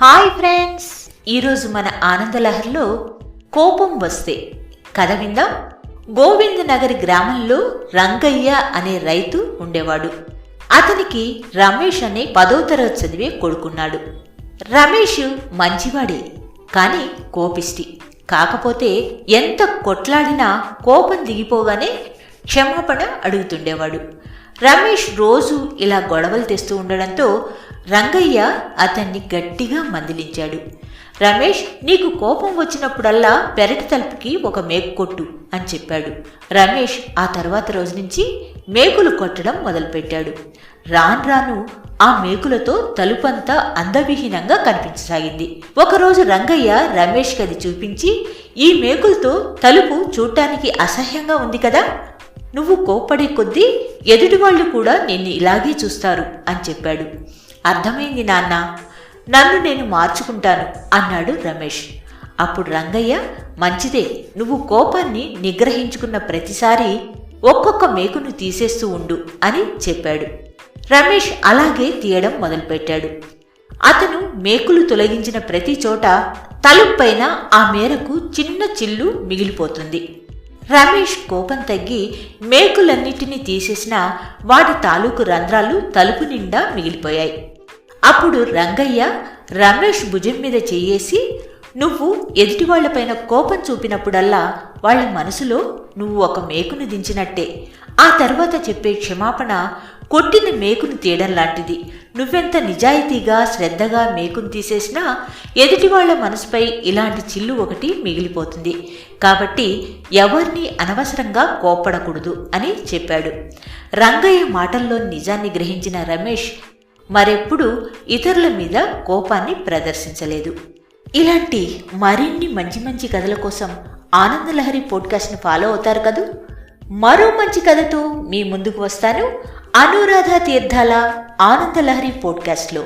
Hi friends. ఈరోజు మన ఆనందలహర్లో కోపం వస్తే కథ విందాం. గోవింద్ నగర్ గ్రామంలో రంగయ్య అనే రైతు ఉండేవాడు. అతనికి రమేష్ అనే పదో తరగతి చదివే కొడుకున్నాడు. రమేష్ మంచివాడే కానీ కోపిష్టి. కాకపోతే ఎంత కొట్లాడినా కోపం దిగిపోగానే క్షమాపణ అడుగుతుండేవాడు. రమేష్ రోజు ఇలా గొడవలు తెస్తూ ఉండడంతో రంగయ్య అతన్ని గట్టిగా మందిలించాడు. రమేష్ నీకు కోపం వచ్చినప్పుడల్లా పెరటి తలుపుకి ఒక మేకు కొట్టు అని చెప్పాడు. రమేష్ ఆ తర్వాత రోజు నుంచి మేకులు కొట్టడం మొదలుపెట్టాడు. రాను రాను ఆ మేకులతో తలుపంతా అందవిహీనంగా కనిపించసాగింది. ఒకరోజు రంగయ్య రమేష్ కది చూపించి ఈ మేకులతో తలుపు చూడటానికి అసహ్యంగా ఉంది కదా నువ్వు కోప్పడే కొద్దీ ఎదుటివాళ్ళు కూడా నిన్ను ఇలాగే చూస్తారు అని చెప్పాడు. అర్థమైంది నాన్న. నన్ను నేను మార్చుకుంటాను అన్నాడు రమేష్. అప్పుడు రంగయ్య మంచిదే నువ్వు కోపాన్ని నిగ్రహించుకున్న ప్రతిసారి ఒక్కొక్క మేకును తీసేస్తూ ఉండు అని చెప్పాడు. రమేష్ అలాగే తీయడం మొదలుపెట్టాడు. అతను మేకులు తొలగించిన ప్రతి చోట తలుపైన ఆ మేరకు చిన్న చిల్లు మిగిలిపోతుంది. రమేష్ కోపం తగ్గి మేకులన్నిటినీ తీసేసినా వాటి తాలూకు రంధ్రాలు తలుపు నిండా మిగిలిపోయాయి. అప్పుడు రంగయ్య రమేష్ భుజం మీద చెయ్యేసి నువ్వు ఎదుటి వాళ్ళపైన కోపం చూపినప్పుడల్లా వాళ్ళ మనసులో నువ్వు ఒక మేకును దించినట్టే. ఆ తర్వాత చెప్పే క్షమాపణ కొట్టిన మేకును తీయడం లాంటిది. నువ్వెంత నిజాయితీగా శ్రద్ధగా మేకును తీసేసినా ఎదుటి వాళ్ళ మనసుపై ఇలాంటి చిల్లు ఒకటి మిగిలిపోతుంది. కాబట్టి ఎవరిని అనవసరంగా కోపడకూడదు అని చెప్పాడు. రంగయ్య మాటల్లో నిజాన్ని గ్రహించిన రమేష్ మరెప్పుడు ఇతరుల మీద కోపాన్ని ప్రదర్శించలేదు. ఇలాంటి మరిన్ని మంచి మంచి కథల కోసం ఆనందలహరి పోడ్కాస్ట్ని ఫాలో అవుతారు కదూ? మరో మంచి కథతో మీ ముందుకు వస్తాను. అనురాధ తీర్థాల ఆనందలహరి పోడ్కాస్ట్లో.